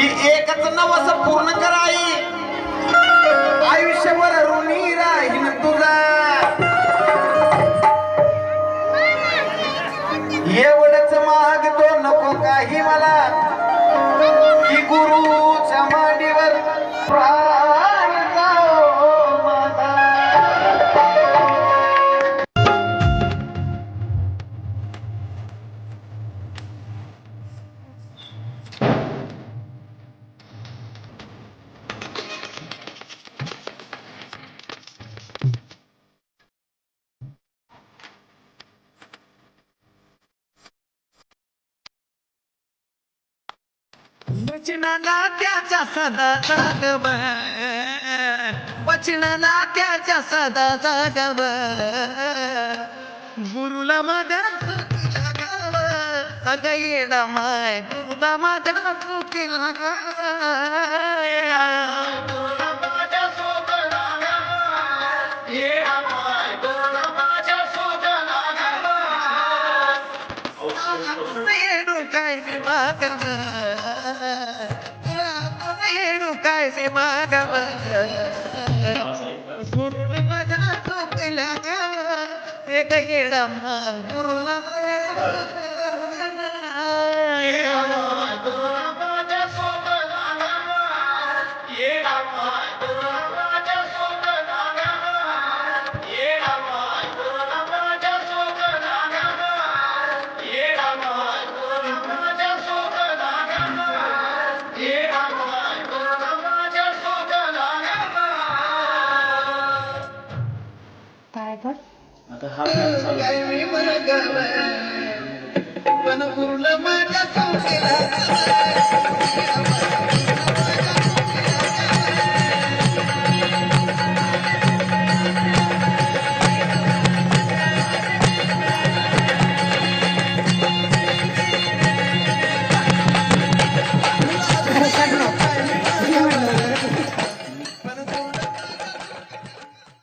की एकच नवस पूर्ण कराई आयुष्यभर ऋणी राहीन तुझा. एवढंच मागतो नको काही मला. की गुरुच्या मांडीवर प्रा वचनाला त्याचा सदा जागव वचनाला त्याच्या सदा जागव गुरुला माझ्या जागव अगयला माय गुरुला चुकीला वेणू काय काय से मागव? गुरुला माझ्या आता हा गाणं चालू